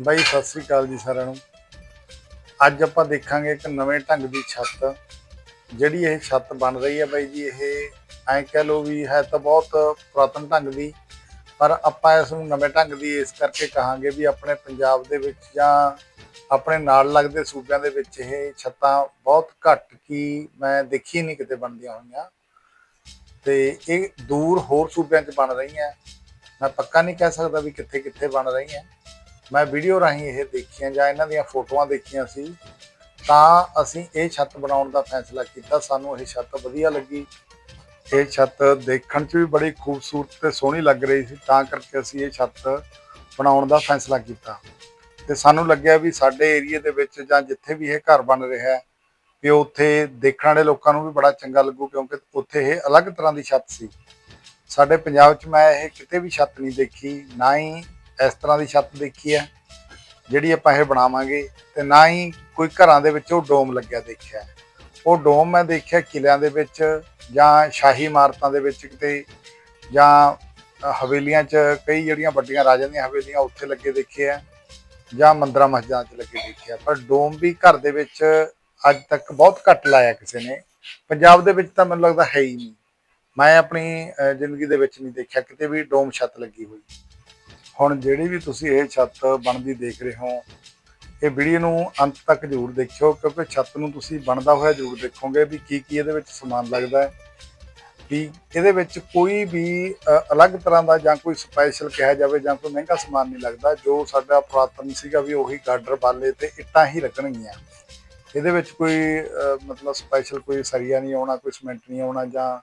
ਬਾਈ, ਸਤਿ ਸ੍ਰੀ ਅਕਾਲ ਜੀ ਸਾਰਿਆਂ ਨੂੰ। ਅੱਜ ਆਪਾਂ ਦੇਖਾਂਗੇ ਇੱਕ ਨਵੇਂ ਢੰਗ ਦੀ ਛੱਤ। ਜਿਹੜੀ ਇਹ ਛੱਤ ਬਣ ਰਹੀ ਹੈ ਬਾਈ ਜੀ, ਇਹ ਐਂ ਕਹਿ ਲਓ ਵੀ ਹੈ ਤਾਂ ਬਹੁਤ ਪੁਰਾਤਨ ਢੰਗ ਦੀ, ਪਰ ਆਪਾਂ ਇਸ ਨੂੰ ਨਵੇਂ ਢੰਗ ਦੀ ਇਸ ਕਰਕੇ ਕਹਾਂਗੇ ਵੀ ਆਪਣੇ ਪੰਜਾਬ ਦੇ ਵਿੱਚ ਜਾਂ ਆਪਣੇ ਨਾਲ ਲੱਗਦੇ ਸੂਬਿਆਂ ਦੇ ਵਿੱਚ ਇਹ ਛੱਤਾਂ ਬਹੁਤ ਘੱਟ ਕੀ ਮੈਂ ਦੇਖੀ ਨਹੀਂ ਕਿਤੇ ਬਣਦੀਆਂ ਹੋਈਆਂ। ਤੇ ਇਹ ਦੂਰ ਹੋਰ ਸੂਬਿਆਂ 'ਚ ਬਣ ਰਹੀਆਂ। ਮੈਂ ਪੱਕਾ ਨਹੀਂ ਕਹਿ ਸਕਦਾ ਵੀ ਕਿੱਥੇ ਕਿੱਥੇ ਬਣ ਰਹੀਆਂ। ਮੈਂ ਵੀਡੀਓ ਰਾਹੀਂ ਇਹ ਦੇਖੀਆਂ ਜਾਂ ਇਹਨਾਂ ਦੀਆਂ ਫੋਟੋਆਂ ਦੇਖੀਆਂ ਸੀ, ਤਾਂ ਅਸੀਂ ਇਹ ਛੱਤ ਬਣਾਉਣ ਦਾ ਫੈਸਲਾ ਕੀਤਾ। ਸਾਨੂੰ ਇਹ ਛੱਤ ਵਧੀਆ ਲੱਗੀ। ਇਹ ਛੱਤ ਦੇਖਣ 'ਚ ਵੀ ਬੜੀ ਖੂਬਸੂਰਤ ਤੇ ਸੋਹਣੀ ਲੱਗ ਰਹੀ ਸੀ, ਤਾਂ ਕਰਕੇ ਅਸੀਂ ਇਹ ਛੱਤ ਬਣਾਉਣ ਦਾ ਫੈਸਲਾ ਕੀਤਾ। ਤੇ ਸਾਨੂੰ ਲੱਗਿਆ ਵੀ ਸਾਡੇ ਏਰੀਏ ਦੇ ਵਿੱਚ ਜਾਂ ਜਿੱਥੇ ਵੀ ਇਹ ਘਰ ਬਣ ਰਿਹਾ ਹੈ ਕਿ ਉੱਥੇ ਦੇਖਣ ਵਾਲੇ ਲੋਕਾਂ ਨੂੰ ਵੀ ਬੜਾ ਚੰਗਾ ਲੱਗੂ, ਕਿਉਂਕਿ ਉੱਥੇ ਇਹ ਅਲੱਗ ਤਰ੍ਹਾਂ ਦੀ ਛੱਤ ਸੀ। ਸਾਡੇ ਪੰਜਾਬ 'ਚ ਮੈਂ ਇਹ ਕਿਤੇ ਵੀ ਛੱਤ ਨਹੀਂ ਦੇਖੀ, ਨਾ ਹੀ ਇਸ ਤਰ੍ਹਾਂ ਦੀ ਛੱਤ ਦੇਖੀ ਹੈ, ਜਿਹੜੀ ਆਪਾਂ ਇਹ ਬਣਾਵਾਂਗੇ ਤੇ ਨਾ ਹੀ ਕੋਈ ਘਰਾਂ ਦੇ ਵਿੱਚ ਉਹ ਡੋਮ ਲੱਗਿਆ ਦੇਖਿਆ। ਉਹ ਡੋਮ ਮੈਂ ਦੇਖਿਆ ਕਿਲਿਆਂ ਦੇ ਵਿੱਚ ਜਾਂ ਸ਼ਾਹੀ ਇਮਾਰਤਾਂ ਦੇ ਵਿੱਚ ਕਿਤੇ ਜਾਂ ਹਵੇਲੀਆਂ 'ਚ ਕਈ ਜਿਹੜੀਆਂ ਵੱਡੀਆਂ ਰਾਜਿਆਂ ਦੀਆਂ ਹਵੇਲੀਆਂ ਉੱਥੇ ਲੱਗੇ ਦੇਖੇ ਆ ਜਾਂ ਮੰਦਰਾਂ ਮਸਜਿਦਾਂ 'ਚ ਲੱਗੇ ਦੇਖੇ ਆ। ਪਰ ਡੋਮ ਵੀ ਘਰ ਦੇ ਵਿੱਚ ਅੱਜ ਤੱਕ ਬਹੁਤ ਘੱਟ ਲਾਇਆ ਕਿਸੇ ਨੇ। ਪੰਜਾਬ ਦੇ ਵਿੱਚ ਤਾਂ ਮੈਨੂੰ ਲੱਗਦਾ ਹੈ ਹੀ ਨਹੀਂ। ਮੈਂ ਆਪਣੀ ਜ਼ਿੰਦਗੀ ਦੇ ਵਿੱਚ ਨਹੀਂ ਦੇਖਿਆ ਕਿਤੇ ਵੀ ਡੋਮ ਛੱਤ ਲੱਗੀ ਹੋਈ। ਹੁਣ ਜਿਹੜੀ ਵੀ ਤੁਸੀਂ ਇਹ ਛੱਤ ਬਣਦੀ ਦੇਖ ਰਹੇ ਹੋ, ਇਹ ਵੀਡੀਓ ਨੂੰ ਅੰਤ ਤੱਕ ਜ਼ਰੂਰ ਦੇਖਿਓ, ਕਿਉਂਕਿ ਛੱਤ ਨੂੰ ਤੁਸੀਂ ਬਣਦਾ ਹੋਇਆ ਜ਼ਰੂਰ ਦੇਖੋਗੇ ਵੀ ਕੀ ਕੀ ਇਹਦੇ ਵਿੱਚ ਸਮਾਨ ਲੱਗਦਾ ਹੈ। ਵੀ ਇਹਦੇ ਵਿੱਚ ਕੋਈ ਵੀ ਅਲੱਗ ਤਰ੍ਹਾਂ ਦਾ ਜਾਂ ਕੋਈ ਸਪੈਸ਼ਲ ਕਿਹਾ ਜਾਵੇ ਜਾਂ ਕੋਈ ਮਹਿੰਗਾ ਸਮਾਨ ਨਹੀਂ ਲੱਗਦਾ, ਜੋ ਸਾਡਾ ਪੁਰਾਤਨ ਸੀਗਾ ਵੀ ਉਹੀ ਗਾਡਰ, ਬਾਲੇ ਤੇ ਇੱਟਾਂ ਹੀ ਲੱਗਣਗੀਆਂ ਇਹਦੇ ਵਿੱਚ ਕੋਈ ਮਤਲਬ ਸਪੈਸ਼ਲ ਕੋਈ ਸਰੀਆ ਨਹੀਂ ਆਉਣਾ, ਕੋਈ ਸਿਮੈਂਟ ਨਹੀਂ ਆਉਣਾ ਜਾਂ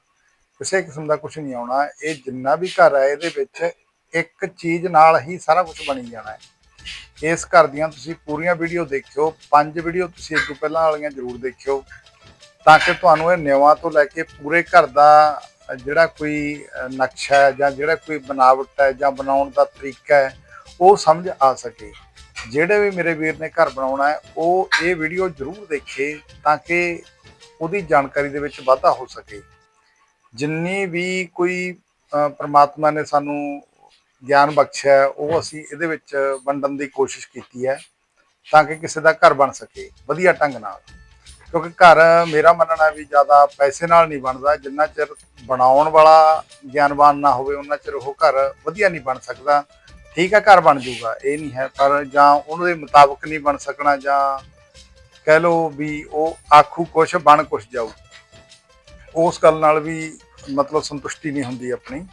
ਕਿਸੇ ਕਿਸਮ ਦਾ ਕੁਝ ਨਹੀਂ ਆਉਣਾ। ਇਹ ਜਿੰਨਾ ਵੀ ਘਰ ਹੈ, ਇਹਦੇ ਵਿੱਚ ਇੱਕ ਚੀਜ਼ ਨਾਲ ਹੀ ਸਾਰਾ ਕੁਝ ਬਣੀ ਜਾਣਾ ਹੈ। ਇਸ ਘਰ ਦੀਆਂ ਤੁਸੀਂ ਪੂਰੀਆਂ ਵੀਡੀਓ ਦੇਖਿਓ, ਪੰਜ ਵੀਡੀਓ ਤੁਸੀਂ ਇਸ ਤੋਂ ਪਹਿਲਾਂ ਵਾਲੀਆਂ ਜ਼ਰੂਰ ਦੇਖਿਓ, ਤਾਂ ਕਿ ਤੁਹਾਨੂੰ ਇਹ ਨਿਵਾਂ ਤੋਂ ਲੈ ਕੇ ਪੂਰੇ ਘਰ ਦਾ ਜਿਹੜਾ ਕੋਈ ਨਕਸ਼ਾ ਹੈ ਜਾਂ ਜਿਹੜਾ ਕੋਈ ਬਨਾਵਟ ਹੈ ਜਾਂ ਬਣਾਉਣ ਦਾ ਤਰੀਕਾ ਹੈ, ਉਹ ਸਮਝ ਆ ਸਕੇ। ਜਿਹੜੇ ਵੀ ਮੇਰੇ ਵੀਰ ਨੇ ਘਰ ਬਣਾਉਣਾ ਹੈ, ਉਹ ਇਹ ਵੀਡੀਓ ਜ਼ਰੂਰ ਦੇਖੇ ਤਾਂ ਕਿ ਉਹਦੀ ਜਾਣਕਾਰੀ ਦੇ ਵਿੱਚ ਵਾਧਾ ਹੋ ਸਕੇ। ਜਿੰਨੀ ਵੀ ਕੋਈ ਪਰਮਾਤਮਾ ਨੇ ਸਾਨੂੰ ਗਿਆਨ ਬਖਸ਼ਿਆ ਉਹ ਅਸੀਂ ਇਹਦੇ ਵਿੱਚ ਵੰਡਣ ਦੀ ਕੋਸ਼ਿਸ਼ ਕੀਤੀ ਹੈ ਤਾਂ ਕਿ ਕਿਸੇ ਦਾ ਘਰ ਬਣ ਸਕੇ, ਵਧੀਆ ਢੰਗ ਨਾਲ। ਕਿਉਂਕਿ ਘਰ ਮੇਰਾ ਮੰਨਣਾ ਵੀ ਜ਼ਿਆਦਾ ਪੈਸੇ ਨਾਲ ਨਹੀਂ ਬਣਦਾ, ਜਿੰਨਾ ਚਿਰ ਬਣਾਉਣ ਵਾਲਾ ਗਿਆਨਵਾਨ ਨਾ ਹੋਵੇ, ਉਹਨਾਂ ਚਿਰ ਉਹ ਘਰ ਵਧੀਆ ਨਹੀਂ ਬਣ ਸਕਦਾ। ਠੀਕ ਹੈ, ਘਰ ਬਣ ਜਾਊਗਾ, ਇਹ ਨਹੀਂ ਹੈ, ਪਰ ਜਾਂ ਉਹਨਾਂ ਦੇ ਮੁਤਾਬਕ ਨਹੀਂ ਬਣ ਸਕਣਾ, ਜਾਂ ਕਹਿ ਲਓ ਵੀ ਉਹ ਆਖੂ ਕੁਛ, ਬਣ ਕੁਛ ਜਾਊ। ਉਸ ਗੱਲ ਨਾਲ ਵੀ ਮਤਲਬ ਸੰਤੁਸ਼ਟੀ ਨਹੀਂ ਹੁੰਦੀ ਆਪਣੀ।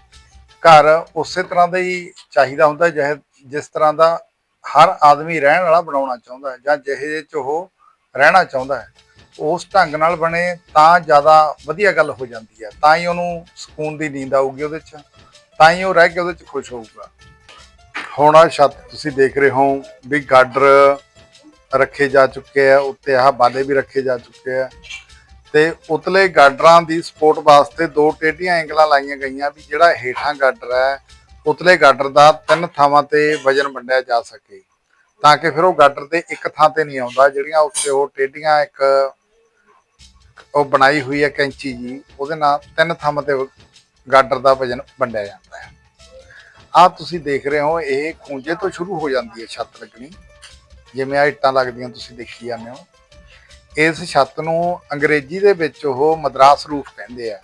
ਘਰ ਉਸੇ ਤਰ੍ਹਾਂ ਦਾ ਹੀ ਚਾਹੀਦਾ ਹੁੰਦਾ, ਜਿਹੇ, ਜਿਸ ਤਰ੍ਹਾਂ ਦਾ ਹਰ ਆਦਮੀ ਰਹਿਣ ਵਾਲਾ ਬਣਾਉਣਾ ਚਾਹੁੰਦਾ ਹੈ ਜਾਂ ਜਿਹੇ ਜਿਹੇ ਚ ਉਹ ਰਹਿਣਾ ਚਾਹੁੰਦਾ ਹੈ, ਉਸ ਢੰਗ ਨਾਲ ਬਣੇ ਤਾਂ ਜ਼ਿਆਦਾ ਵਧੀਆ ਗੱਲ ਹੋ ਜਾਂਦੀ ਹੈ, ਤਾਂ ਹੀ ਉਹਨੂੰ ਸਕੂਨ ਦੀ ਨੀਂਦ ਆਊਗੀ ਉਹਦੇ ਚ, ਤਾਂ ਹੀ ਉਹ ਰਹਿ ਕੇ ਉਹਦੇ ਚ ਖੁਸ਼ ਹੋਊਗਾ। ਹੁਣ ਆ ਛੱਤ ਤੁਸੀਂ ਦੇਖ ਰਹੇ ਹੋ ਵੀ ਗਾਡਰ ਰੱਖੇ ਜਾ ਚੁੱਕੇ ਆ, ਉੱਤੇ ਆਹ ਬਾਲੇ ਵੀ ਰੱਖੇ ਜਾ ਚੁੱਕੇ ਆ ਤੇ ਉਤਲੇ ਗਾਡਰਾਂ ਦੀ ਸਪੋਰਟ ਵਾਸਤੇ ਦੋ ਟੇਢੀਆਂ ਐਂਗਲਾਂ ਲਾਈਆਂ ਗਈਆਂ ਵੀ ਜਿਹੜਾ ਹੇਠਾਂ ਗਾਡਰ ਹੈ, ਉਤਲੇ ਗਾਡਰ ਦਾ ਤਿੰਨ ਥਾਵਾਂ ਤੇ ਵਜਨ ਵੰਡਿਆ ਜਾ ਸਕੇ। ਤਾਂ ਕਿ ਫਿਰ ਉਹ ਗਾਡਰ ਤੇ ਇੱਕ ਥਾਂ ਤੇ ਨਹੀਂ ਆਉਂਦਾ, ਜਿਹੜੀਆਂ ਉੱਤੇ ਉਹ ਟੇਢੀਆਂ ਇੱਕ ਉਹ ਬਣਾਈ ਹੋਈ ਹੈ ਕੈਂਚੀ ਜੀ, ਉਹਦੇ ਨਾਲ ਤਿੰਨ ਥਾਵਾਂ ਤੇ ਗਾਡਰ ਦਾ ਵਜਨ ਵੰਡਿਆ ਜਾਂਦਾ ਹੈ। ਆਹ ਤੁਸੀਂ ਦੇਖ ਰਹੇ ਹੋ, ਇਹ ਖੂੰਜੇ ਤੋਂ ਸ਼ੁਰੂ ਹੋ ਜਾਂਦੀ ਹੈ ਛੱਤ ਲੱਗਣੀ। ਜਿਵੇਂ ਆ ਇੱਟਾਂ ਲੱਗਦੀਆਂ, ਤੁਸੀਂ ਦੇਖੀ ਜਾਂਦੇ ਹੋ। ਇਸ ਛੱਤ ਨੂੰ ਅੰਗਰੇਜ਼ੀ ਦੇ ਵਿੱਚ ਉਹ ਮਦਰਾਸ ਰੂਫ ਕਹਿੰਦੇ ਆ।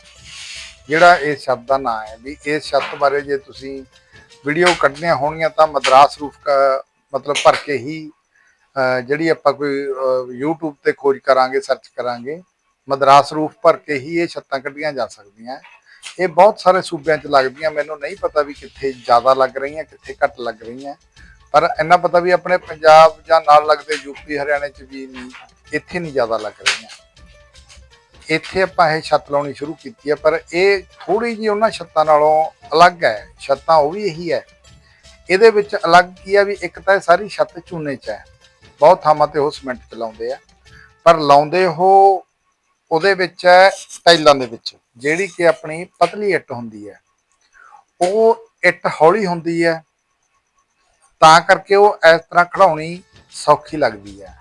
ਜਿਹੜਾ ਇਸ ਸ਼ਬਦ ਦਾ ਨਾਮ ਹੈ ਵੀ ਇਸ ਛੱਤ ਬਾਰੇ ਜੇ ਤੁਸੀਂ ਵੀਡੀਓ ਕੱਢਣੀਆਂ ਹੋਣਗੀਆਂ ਤਾਂ ਮਦਰਾਸ ਰੂਫ ਦਾ ਮਤਲਬ ਭਰ ਕੇ ਹੀ ਜਿਹੜੀ ਆਪਾਂ ਕੋਈ ਅਹ, YouTube ਤੇ ਖੋਜ ਕਰਾਂਗੇ ਸਰਚ ਕਰਾਂਗੇ ਮਦਰਾਸ ਰੂਫ ਭਰ ਕੇ ਹੀ ਇਹ ਛੱਤਾਂ ਕੱਢੀਆਂ ਜਾ ਸਕਦੀਆਂ। ਇਹ ਬਹੁਤ ਸਾਰੇ ਸੂਬਿਆਂ 'ਚ ਲੱਗਦੀਆਂ ਮੈਨੂੰ ਨਹੀਂ ਪਤਾ ਵੀ ਕਿੱਥੇ ਜ਼ਿਆਦਾ ਲੱਗ ਰਹੀਆਂ ਕਿੱਥੇ ਘੱਟ ਲੱਗ ਰਹੀਆਂ। ਪਰ ਇੰਨਾ ਪਤਾ ਵੀ ਆਪਣੇ ਪੰਜਾਬ ਜਾਂ ਨਾਲ ਲੱਗਦੇ ਯੂਪੀ ਹਰਿਆਣੇ 'ਚ ਵੀ ਨਹੀਂ। ਇੱਥੇ ਨਹੀਂ ਜ਼ਿਆਦਾ ਲੱਗ ਰਹੀਆਂ। ਇੱਥੇ ਆਪਾਂ ਇਹ ਛੱਤ ਲਾਉਣੀ ਸ਼ੁਰੂ ਕੀਤੀ ਹੈ, ਪਰ ਇਹ ਥੋੜੀ ਜਿਹੀ ਉਹਨਾਂ ਛੱਤਾਂ ਨਾਲੋਂ ਅਲੱਗ ਹੈ। ਛੱਤਾਂ ਉਹ ਵੀ ਇਹੀ ਹੈ। ਇਹਦੇ ਵਿੱਚ ਅਲੱਗ ਕੀ ਹੈ ਵੀ ਇੱਕ ਤਾਂ ਇਹ ਸਾਰੀ ਛੱਤ ਚੂਨੇ 'ਚ ਹੈ। ਬਹੁਤ ਥਾਵਾਂ ਤੇ ਉਹ ਸਿਮੈਂਟ 'ਚ ਲਾਉਂਦੇ ਆ। ਪਰ ਲਾਉਂਦੇ ਉਹ ਉਹਦੇ ਵਿੱਚ ਹੈ ਟਾਈਲਾਂ ਦੇ ਵਿੱਚ, ਜਿਹੜੀ ਕਿ ਆਪਣੀ ਪਤਲੀ ਇੱਟ ਹੁੰਦੀ ਹੈ। ਉਹ ਇੱਟ ਹੌਲੀ ਹੁੰਦੀ ਹੈ, ਤਾਂ ਕਰਕੇ ਉਹ ਇਸ ਤਰ੍ਹਾਂ ਖੜਾਉਣੀ ਸੌਖੀ ਲੱਗਦੀ ਹੈ।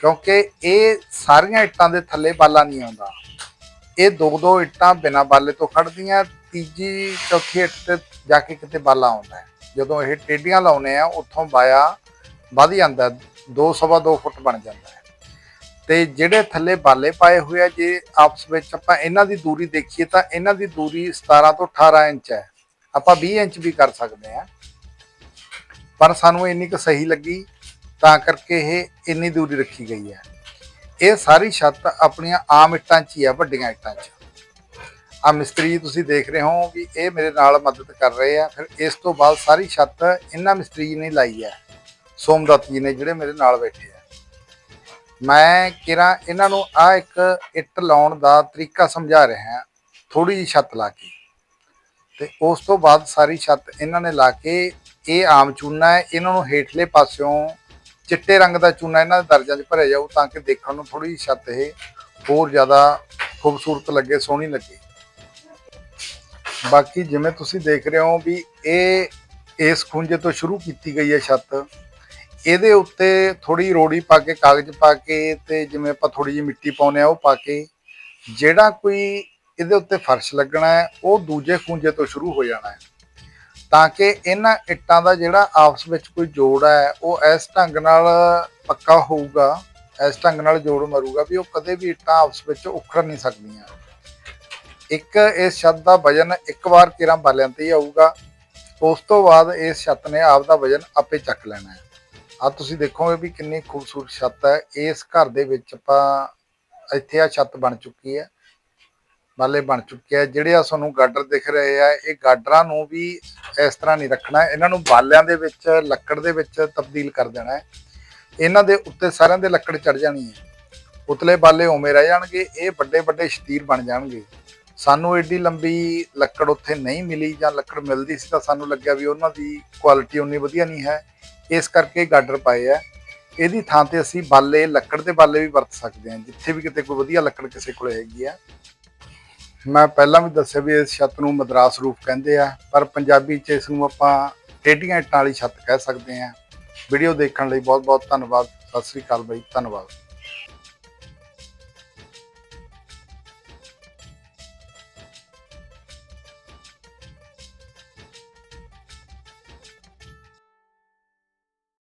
ਕਿਉਂਕਿ ਇਹ ਸਾਰੀਆਂ ਇੱਟਾਂ ਦੇ ਥੱਲੇ ਬਾਲਾ ਨਹੀਂ ਆਉਂਦਾ। ਇਹ ਦੋ ਦੋ ਇੱਟਾਂ ਬਿਨਾਂ ਬਾਲੇ ਤੋਂ ਖੜਦੀਆਂ ਤੀਜੀ, ਚੌਥੀ ਇੱਟ ਤੇ ਜਾ ਕੇ ਕਿਤੇ ਬਾਲਾ ਆਉਂਦਾ ਹੈ। ਜਦੋਂ ਇਹ ਟੇਡੀਆਂ ਲਾਉਨੇ ਆ, ਉੱਥੋਂ ਬਾਇਆ ਵੱਧ ਜਾਂਦਾ 2 ਸਵਾ 2 ਫੁੱਟ ਬਣ ਜਾਂਦਾ ਹੈ। ਤੇ ਜਿਹੜੇ ਥੱਲੇ ਬਾਲੇ ਪਾਏ ਹੋਏ ਆ, ਜੇ ਆਪਸ ਵਿੱਚ ਆਪਾਂ ਇਹਨਾਂ ਦੀ ਦੂਰੀ ਦੇਖੀਏ ਤਾਂ ਇਹਨਾਂ ਦੀ ਦੂਰੀ 17 ਤੋਂ 18 ਇੰਚ ਹੈ। ਆਪਾਂ 20 ਇੰਚ ਵੀ ਕਰ ਸਕਦੇ ਆ। ਪਰ ਸਾਨੂੰ ਇੰਨੀ ਕੁ ਸਹੀ ਲੱਗੀ ਤਾਂ ਕਰਕੇ ਇਹ ਇੰਨੀ ਦੂਰੀ ਰੱਖੀ ਗਈ ਹੈ। ਇਹ ਸਾਰੀ ਛੱਤ ਆਪਣੀਆਂ ਆਮ ਇੱਟਾਂ 'ਚ ਹੀ ਆ, ਵੱਡੀਆਂ ਇੱਟਾਂ 'ਚ। ਆ ਮਿਸਤਰੀ ਜੀ ਤੁਸੀਂ ਦੇਖ ਰਹੇ ਹੋ ਵੀ ਇਹ ਮੇਰੇ ਨਾਲ ਮਦਦ ਕਰ ਰਹੇ ਆ। ਫਿਰ ਇਸ ਤੋਂ ਬਾਅਦ ਸਾਰੀ ਛੱਤ ਇਹਨਾਂ ਮਿਸਤਰੀ ਜੀ ਨੇ ਲਾਈ ਹੈ। ਸੋਮਦੱਤ ਜੀ ਨੇ ਜਿਹੜੇ ਮੇਰੇ ਨਾਲ ਬੈਠੇ ਆ। ਮੈਂ ਕਿਰਾ ਇਹਨਾਂ ਨੂੰ ਆ ਇੱਕ ਇੱਟ ਲਾਉਣ ਦਾ ਤਰੀਕਾ ਸਮਝਾ ਰਿਹਾ ਹਾਂ ਥੋੜੀ ਜਿਹੀ ਛੱਤ ਲਾ ਕੇ। ਤੇ ਉਸ ਤੋਂ ਬਾਅਦ ਸਾਰੀ ਛੱਤ ਇਹਨਾਂ ਨੇ ਲਾ ਕੇ, ਇਹ ਆਮ ਚੂਨਾ ਹੈ, ਇਹਨਾਂ ਨੂੰ ਹੇਠਲੇ ਪਾਸਿਓਂ ਚਿੱਟੇ ਰੰਗ ਦਾ ਚੂਨਾ ਇਹਨਾਂ ਦੇ ਦਰਜਾਂ 'ਚ ਭਰਿਆ ਜਾਊ ਤਾਂ ਕਿ ਦੇਖਣ ਨੂੰ ਥੋੜੀ ਜਿਹੀ ਛੱਤ ਇਹ ਹੋਰ ਜ਼ਿਆਦਾ ਖੂਬਸੂਰਤ ਲੱਗੇ, ਸੋਹਣੀ ਲੱਗੇ। ਬਾਕੀ ਜਿਵੇਂ ਤੁਸੀਂ ਦੇਖ ਰਹੇ ਹੋ ਵੀ ਇਹ, ਇਸ ਖੁੰਝੇ ਤੋਂ ਸ਼ੁਰੂ ਕੀਤੀ ਗਈ ਹੈ ਛੱਤ। ਇਹਦੇ ਉੱਤੇ ਥੋੜੀ ਰੋੜੀ ਪਾ ਕੇ, ਕਾਗਜ਼ ਪਾ ਕੇ ਤੇ ਜਿਵੇਂ ਆਪਾਂ ਥੋੜੀ ਜਿਹੀ ਮਿੱਟੀ ਪਾਉਂਦੇ ਆ ਉਹ ਪਾ ਕੇ, ਜਿਹੜਾ ਕੋਈ ਇਹਦੇ ਉੱਤੇ ਫਰਸ਼ ਲੱਗਣਾ ਹੈ, ਉਹ ਦੂਜੇ ਖੁੰਝੇ ਤੋਂ ਸ਼ੁਰੂ ਹੋ ਜਾਣਾ ਹੈ। ਤਾਂ ਕਿ ਇਹਨਾਂ ਇੱਟਾਂ ਦਾ ਜਿਹੜਾ ਆਪਸ ਵਿੱਚ ਕੋਈ ਜੋੜ ਹੈ, ਉਹ ਇਸ ਢੰਗ ਨਾਲ ਪੱਕਾ ਹੋਊਗਾ, ਇਸ ਢੰਗ ਨਾਲ ਜੋੜ ਮਰੂਗਾ ਵੀ ਉਹ ਕਦੇ ਵੀ ਇੱਟਾਂ ਆਪਸ ਵਿੱਚ ਉਖੜ ਨਹੀਂ ਸਕਦੀਆਂ। ਇੱਕ ਇਸ ਛੱਤ ਦਾ ਵਜਨ ਇੱਕ ਵਾਰ ਕਿਰਾਂ ਬਾਲਿਆਂ ਤੇ ਹੀ ਆਊਗਾ, ਉਸ ਤੋਂ ਬਾਅਦ ਇਸ ਛੱਤ ਨੇ ਆਪ ਦਾ ਵਜਨ ਆਪੇ ਚੱਕ ਲੈਣਾ ਹੈ। ਆ ਤੁਸੀਂ ਦੇਖੋਗੇ ਵੀ ਕਿੰਨੀ ਖੂਬਸੂਰਤ ਛੱਤ ਹੈ, ਇਸ ਘਰ ਦੇ ਵਿੱਚ ਆਪਾਂ ਇੱਥੇ ਆ ਛੱਤ ਬਣ ਚੁੱਕੀ ਹੈ। ਬਾਲੇ ਬਣ ਚੁੱਕੇ ਆ। ਜਿਹੜੇ ਆ ਤੁਹਾਨੂੰ ਗਾਡਰ ਦਿਖ ਰਹੇ ਆ, ਇਹ ਗਾਡਰਾਂ ਨੂੰ ਵੀ ਇਸ ਤਰ੍ਹਾਂ ਨਹੀਂ ਰੱਖਣਾ। ਇਹਨਾਂ ਨੂੰ ਬਾਲਿਆਂ ਦੇ ਵਿੱਚ, ਲੱਕੜ ਦੇ ਵਿੱਚ ਤਬਦੀਲ ਕਰ ਦੇਣਾ ਹੈ। ਇਹਨਾਂ ਦੇ ਉੱਤੇ ਸਾਰਿਆਂ ਦੇ ਲੱਕੜ ਚੜ ਜਾਣੀ ਹੈ। ਉਤਲੇ ਬਾਲੇ ਉਵੇਂ ਰਹਿ ਜਾਣਗੇ, ਇਹ ਵੱਡੇ ਵੱਡੇ ਸ਼ਤੀਰ ਬਣ ਜਾਣਗੇ। ਸਾਨੂੰ ਏਡੀ ਲੰਬੀ ਲੱਕੜ ਉੱਥੇ ਨਹੀਂ ਮਿਲੀ ਜਾਂ ਲੱਕੜ ਮਿਲਦੀ ਸੀ ਤਾਂ ਸਾਨੂੰ ਲੱਗਿਆ ਵੀ ਉਹਨਾਂ ਦੀ ਕੁਆਲਿਟੀ ਉਨੀ ਵਧੀਆ ਨਹੀਂ ਹੈ। ਇਸ ਕਰਕੇ ਗਾਡਰ ਪਾਏ ਆ। ਇਹਦੀ ਥਾਂ ਤੇ ਅਸੀਂ ਬਾਲੇ, ਲੱਕੜ ਦੇ ਬਾਲੇ ਵੀ ਵਰਤ ਸਕਦੇ ਹਾਂ, ਜਿੱਥੇ ਵੀ ਕਿਤੇ ਕੋਈ ਵਧੀਆ ਲੱਕੜ ਕਿਸੇ ਕੋਲੇ ਹੈਗੀ ਆ। ਮੈਂ ਪਹਿਲਾਂ ਵੀ ਦੱਸਿਆ ਵੀ ਇਸ ਛੱਤ ਨੂੰ ਮਦਰਾਸ ਰੂਫ ਕਹਿੰਦੇ ਆ, ਪਰ ਪੰਜਾਬੀ 'ਚ ਇਸ ਨੂੰ ਆਪਾਂ ਟੇਢੀਆਂ ਇੱਟਾਂ ਵਾਲੀ ਛੱਤ ਕਹਿ ਸਕਦੇ ਆ। ਵੀਡੀਓ ਦੇਖਣ ਲਈ ਬਹੁਤ ਬਹੁਤ ਧੰਨਵਾਦ, ਸਤਿ ਸ੍ਰੀ ਅਕਾਲ ਬਾਈ, ਧੰਨਵਾਦ।